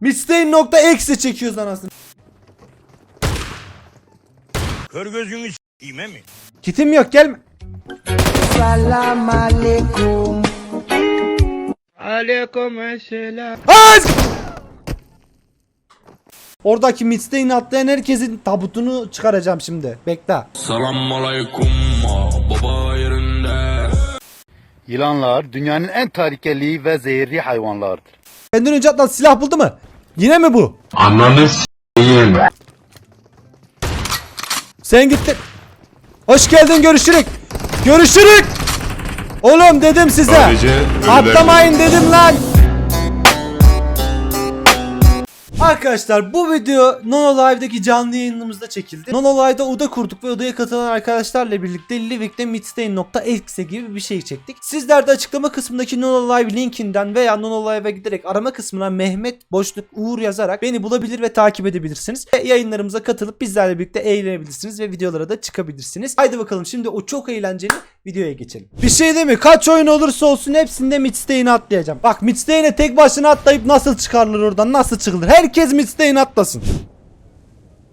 Midstein.exe çekiyoruz anasını. Kör gözünü s**eyim mi? Kitim yok gelme. Salam alaikum. Aleyküm selam. Az! Oradaki Midstein'i atlayan herkesin tabutunu çıkaracağım şimdi. Bekle. Selam aleyküm baba yerinde. Yılanlar dünyanın en tehlikeli ve zehirli hayvanlardır. Benden önce atlan silah buldu mu? Yine mi bu? Ananı s**eyim. Sen gittin. Hoş geldin görüşürük. Görüşürük. Oğlum dedim size. Atlamayın dedim lan. Arkadaşlar bu video Nono Live'daki canlı yayınımızda çekildi. Nono Live'da oda kurduk ve odaya katılan arkadaşlarla birlikte Livik'te Midstein.exe gibi bir şey çektik. Sizler de açıklama kısmındaki Nono Live linkinden veya Nono Live'a giderek arama kısmına Mehmet boşluk Uğur yazarak beni bulabilir ve takip edebilirsiniz. Ve yayınlarımıza katılıp bizlerle birlikte eğlenebilirsiniz ve videolara da çıkabilirsiniz. Haydi bakalım şimdi o çok eğlenceli videoya geçelim. Bir şey değil mi? Kaç oyun olursa olsun hepsinde Midstein'e atlayacağım. Bak Midstein'e tek başına atlayıp nasıl çıkarılır oradan nasıl çıkılır? Herkes Midstein'e atlasın.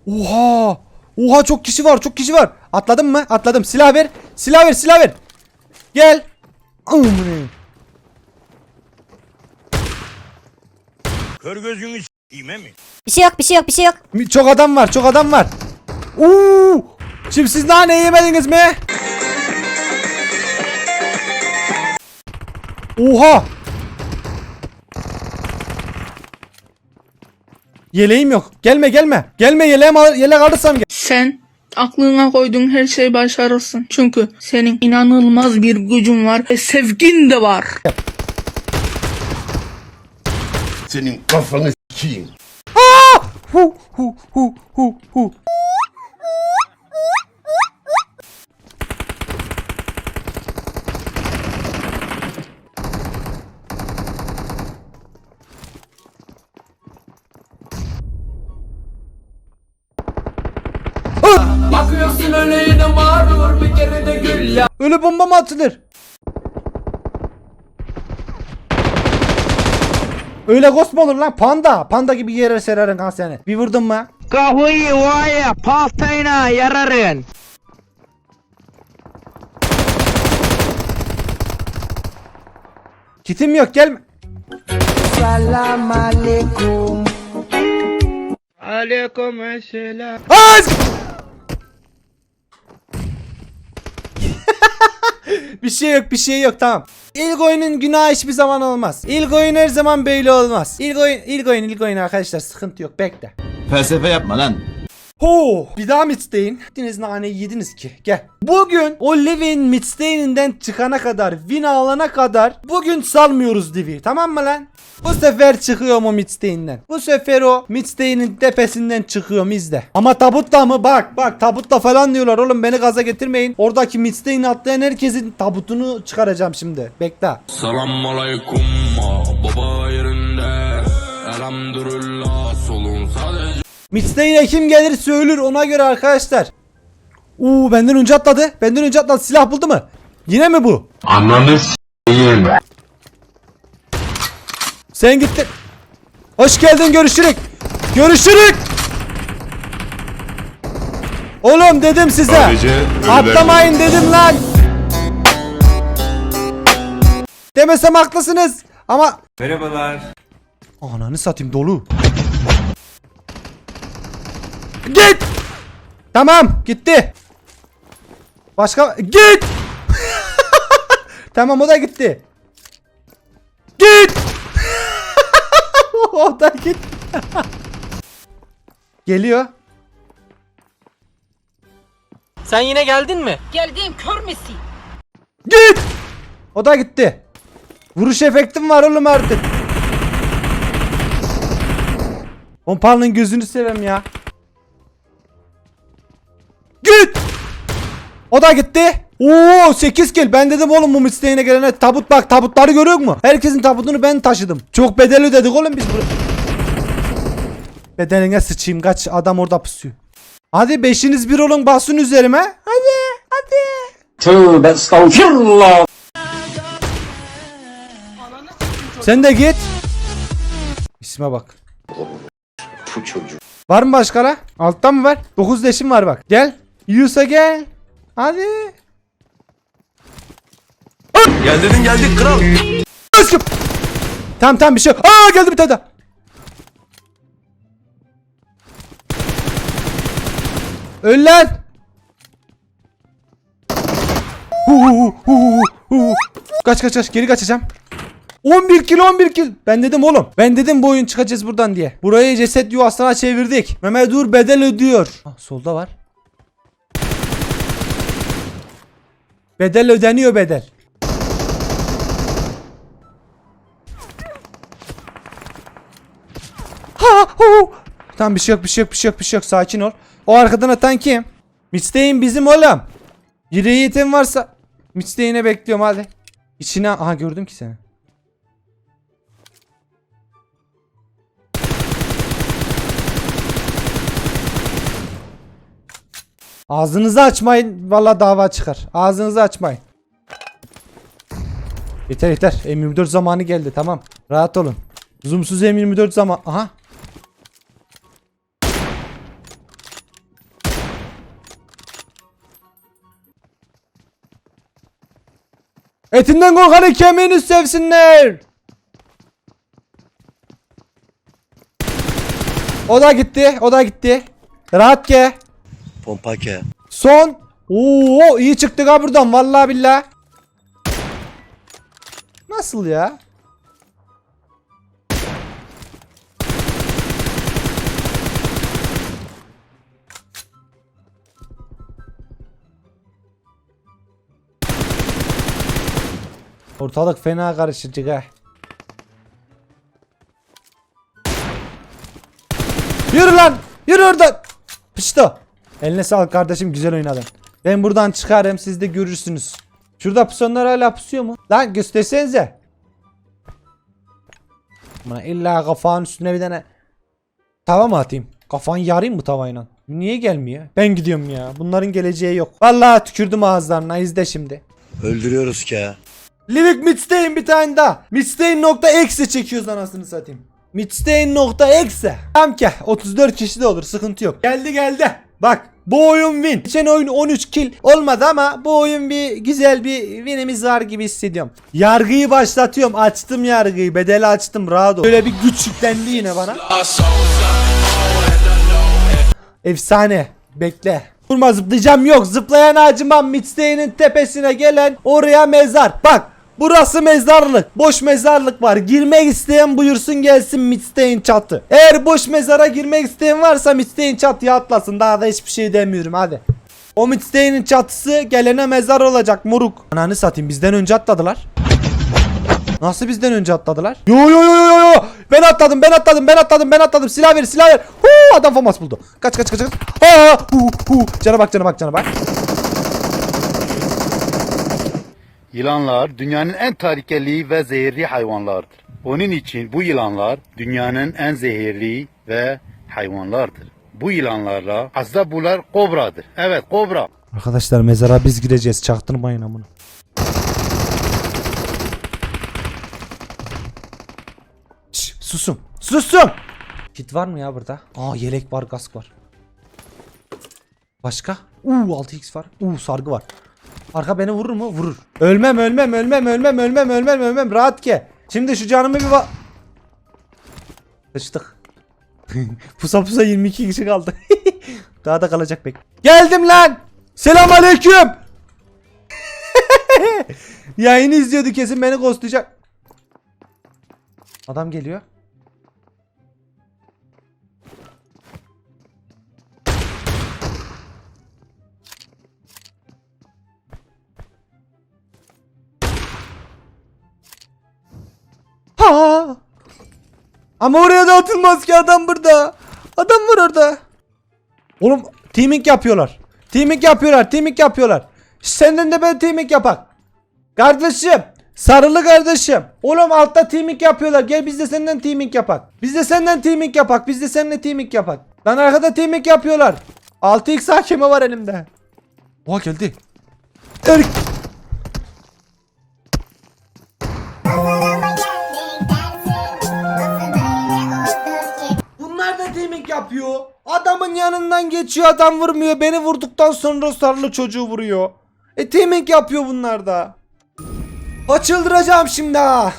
Oha! Oha çok kişi var çok kişi var. Atladın mı? Atladım. Silah ver. Silah ver silah ver. Gel. Amına. Kör gözünü s**eyim mi? Bir şey yok bir şey yok bir şey yok. Çok adam var çok adam var. Uuu! Şimdi siz nane yemediniz mi? Oha! Yeleğim yok. Gelme gelme. Gelme yeleğim al yelek alırsam gel. Sen aklına koyduğun her şeyi başarırsın. Çünkü senin inanılmaz bir gücün var ve sevgin de var. Senin kafanı s**eyim. Hu hu hu hu hu. Bakıyorsun öyle yine mağrur bir kere de gül ya. Öyle bomba mı atılır? Öyle ghost mu olur lan? Panda. Panda gibi yere serersin kan seni. Bir vurdun mu? Kahveyi vaya paltayla yararın. Kitim yok gelme. Salam alaikum. Aleyküm selam. Az! Bir şey yok bir şey yok tamam. İlk oyunun günahı hiçbir zaman olmaz. İlk oyun her zaman böyle olmaz. İlk oyun ilk oyun ilk oyun arkadaşlar sıkıntı yok bekle. Felsefe yapma lan. Ho! Bir daha Midstein. Gittiniz naneyi yediniz ki. Gel. Bugün o Livin Midstein'inden çıkana kadar, win alana kadar bugün salmıyoruz Liv'i. Tamam mı lan? Bu sefer çıkıyor mu Midstein'den? Bu sefer o Midstein'in tepesinden çıkıyor izle. Ama tabutla mı? Bak bak tabutla falan diyorlar oğlum beni gaza getirmeyin. Oradaki Midstein'i atlayan herkesin tabutunu çıkaracağım şimdi. Bekle. Selam aleyküm baba yerinde. Elhamdülillah solun sadece. Midstein'e kim gelir söylür ona göre arkadaşlar. Uuu benden önce atladı. Benden önce atladı. Silah buldu mu? Yine mi bu? Ananı s**eyim. Sen gittin. Hoş geldin görüşürük. Görüşürük. Oğlum dedim size. Atlamayın dedim lan. Demesem haklısınız. Ama Merhabalar. Ananı satayım dolu. Git. Tamam gitti. Başka git. tamam o da gitti. Git. o da gitti. Geliyor. Sen yine geldin mi? Geldiğim kör müsün? Git. O da gitti. Vuruş efektim var oğlum artık. Pompalının gözünü sevem ya. Git. O da gitti. Oo 8 kill. Ben dedim oğlum bu isteğine gelene tabut bak tabutları görüyor mu? Herkesin tabutunu ben taşıdım. Çok bedel ödedik oğlum biz bunu. Bedeline sıçayım kaç adam orada pusuyor. Hadi beşiniz bir olun basın üzerime. Hadi hadi. Tövbe estağfirullah. Sen de git. İsme bak. Bu çocuk. Var mı başka la? Alttan mı var? 9 leşim var bak. Gel. Yiyorsa gel. Hadi. Gel dedin geldik kral. Aşkım. Tamam tamam bir şey yok. Aa geldi bir tane daha. Öl lan. Hu, hu, hu. Kaç kaç kaç geri kaçacağım. 11 kill 11 kill. Ben dedim oğlum. Ben dedim bu oyun çıkacağız buradan diye. Burayı ceset yuvasına çevirdik. Mehmet Uğur bedel ödüyor. Ah, solda var. Bedel ödeniyor bedel. Tamam bir şey yok bir şey yok bir şey yok bir şey yok sakin ol. O arkadan atan kim? Mitstein bizim oğlum. Yüreği itin varsa Mitstein'e bekliyorum hadi. İçine aha gördüm ki seni. Ağzınızı açmayın. Vallahi dava çıkar. Ağzınızı açmayın. Yeter yeter. M24 zamanı geldi tamam. Rahat olun. Zoomsuz M24 zaman. Aha. Etinden korkanı kemiğini sevsinler. O da gitti. O da gitti. Rahat ke. Pompake. Son. Oo iyi çıktık ha buradan vallahi billah. Nasıl ya? Ortalık fena karışacak ha. Yürü lan! Yürü oradan! Pişto. Eline sağlık kardeşim güzel oynadın. Ben buradan çıkarım siz de görürsünüz. Şurada pusonlar hala pusuyor mu? Lan göstersenize. Bana illa kafanın üstüne bir tane tava mı atayım? Kafanı yarayım mı tavayla? Niye gelmiyor? Ben gidiyorum ya. Bunların geleceği yok. Vallahi tükürdüm ağızlarına. izle şimdi. Öldürüyoruz ki ya. Livik Midstein bir tane daha. Midstein.exe çekiyoruz anasını satayım. Midstein.exe. Tamam ki 34 kişi de olur sıkıntı yok. Geldi geldi. Bak bu oyun win. Geçen oyun 13 kill olmadı ama bu oyun bir güzel bir winimiz var gibi hissediyorum. Yargıyı başlatıyorum. Açtım yargıyı. Bedeli açtım. Rahat ol. Böyle bir güç yüklendi yine bana. Efsane. Bekle. Vurma zıplayacağım yok. Zıplayan acımam. Midstein'in tepesine gelen oraya mezar. Bak. Burası mezarlık. Boş mezarlık var. Girmek isteyen buyursun gelsin Midstein çatı. Eğer boş mezara girmek isteyen varsa Midstein çatıya atlasın. Daha da hiçbir şey demiyorum hadi. O Midstein'in çatısı gelene mezar olacak moruk. Ananı satayım bizden önce atladılar. Nasıl bizden önce atladılar? Yo yo yo yo yo. Ben atladım, ben atladım, ben atladım, ben atladım. Silah ver, silah ver. Huu, adam famas buldu. Kaç kaç kaç kaç. Ha, hu hu. Cana bak, cana bak, cana bak. Yılanlar dünyanın en tehlikeli ve zehirli hayvanlardır. Onun için bu yılanlar dünyanın en zehirli ve hayvanlardır. Bu yılanlarla aslında bunlar kobradır. Evet kobra. Arkadaşlar mezara biz gireceğiz. Çaktırmayın amına. Şş, susun. Susun. Kit var mı ya burada? Aa yelek var, kask var. Başka? Uuu 6x var. Uuu sargı var. Arka beni vurur mu? Vurur. Ölmem, ölmem, ölmem, ölmem, ölmem, ölmem, ölmem. Rahat ke. Şimdi şu canımı bir va... Sıçtık. pusa pusa 22 kişi kaldı. Daha da kalacak pek. Geldim lan. Selam aleyküm. Yayını izliyordu kesin beni ghostlayacak. Adam geliyor. Ama oraya da atılmaz ki adam burada. Adam var orada. Oğlum teaming yapıyorlar. Teaming yapıyorlar. Teaming yapıyorlar. Senden de ben teaming yapak. Kardeşim. Sarılı kardeşim. Oğlum altta teaming yapıyorlar. Gel biz de senden teaming yapak. Biz de senden teaming yapak. Biz de seninle teaming yapak. Lan arkada teaming yapıyorlar. 6x hakemi var elimde. Oha geldi. Erik. Adamın yanından geçiyor adam vurmuyor. Beni vurduktan sonra sarılı çocuğu vuruyor. E teaming yapıyor bunlar da. Ha çıldıracağım şimdi ha.